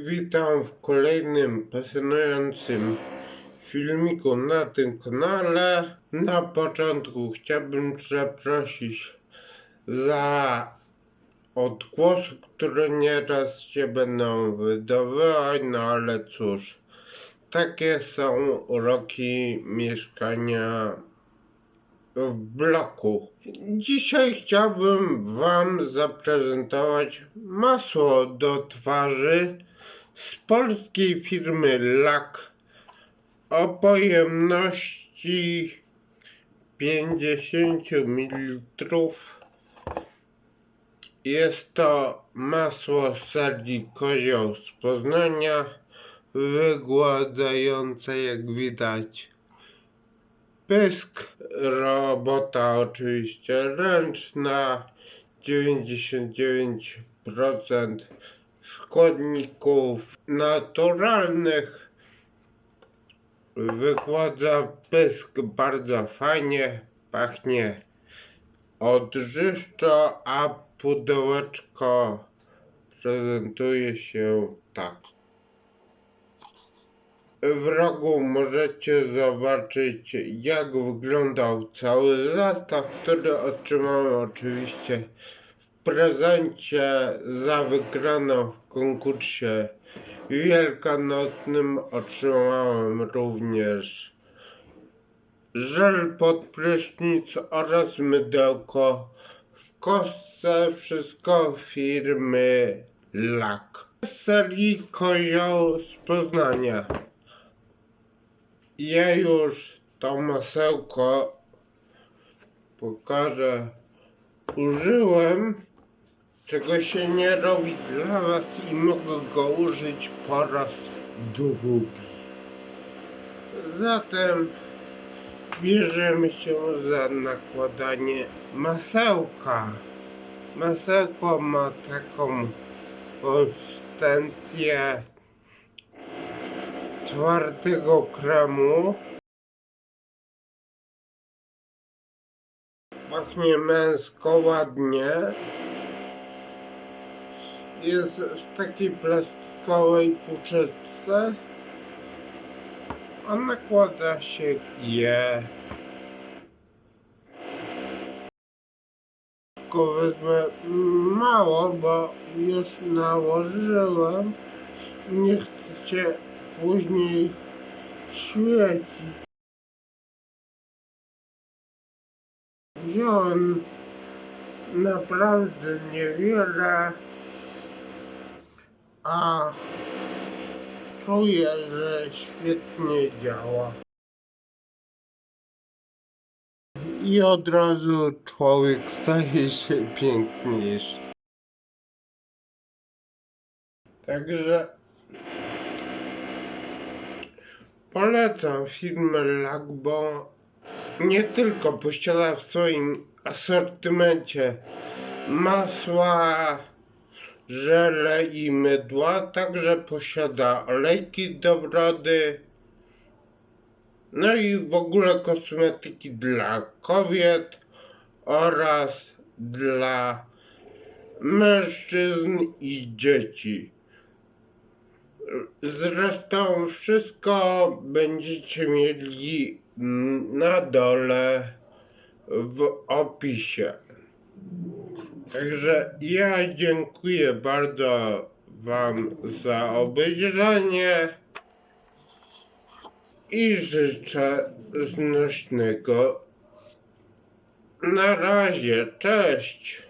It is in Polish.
Witam w kolejnym pasjonującym filmiku na tym kanale. Na początku chciałbym przeprosić za odgłosy, które nieraz się będą wydobywać, no ale cóż, takie są uroki mieszkania w bloku. Dzisiaj chciałbym Wam zaprezentować masło do twarzy z polskiej firmy LAK o pojemności 50 ml. Jest to masło z kozioł z Poznania, wygładzające jak widać pysk, robota oczywiście ręczna, 99% składników naturalnych. Wygładza pysk bardzo fajnie, pachnie odżywczo, a pudełeczko prezentuje się tak. W rogu możecie zobaczyć jak wyglądał cały zestaw, który otrzymałem oczywiście prezencie za wygraną w konkursie wielkanocnym. Otrzymałem również żel pod prysznic oraz mydełko w kostce. Wszystko firmy LAK. Serii kozioł z Poznania. Ja już to masełko pokażę. Użyłem, czego się nie robi dla Was i mogę go użyć po raz drugi. Zatem bierzemy się za nakładanie masełka. Masełko ma taką konsystencję twardego kremu. Pachnie męsko ładnie. Jest w takiej plastikowej puszeczce. A nakłada się je. Tylko wezmę mało, bo już nałożyłem. Nie chcę później świeci. Wziąłem naprawdę niewiele, a czuję, że świetnie działa. I od razu człowiek staje się piękniejszy. Także Polecam firmę LAK, bo nie tylko posiada w swoim asortymencie masła, żele i mydła, także posiada olejki do brody, no i w ogóle kosmetyki dla kobiet oraz dla mężczyzn i dzieci. Zresztą wszystko będziecie mieli na dole w opisie. Także ja dziękuję bardzo Wam za obejrzenie i życzę znośnego. Na razie, cześć.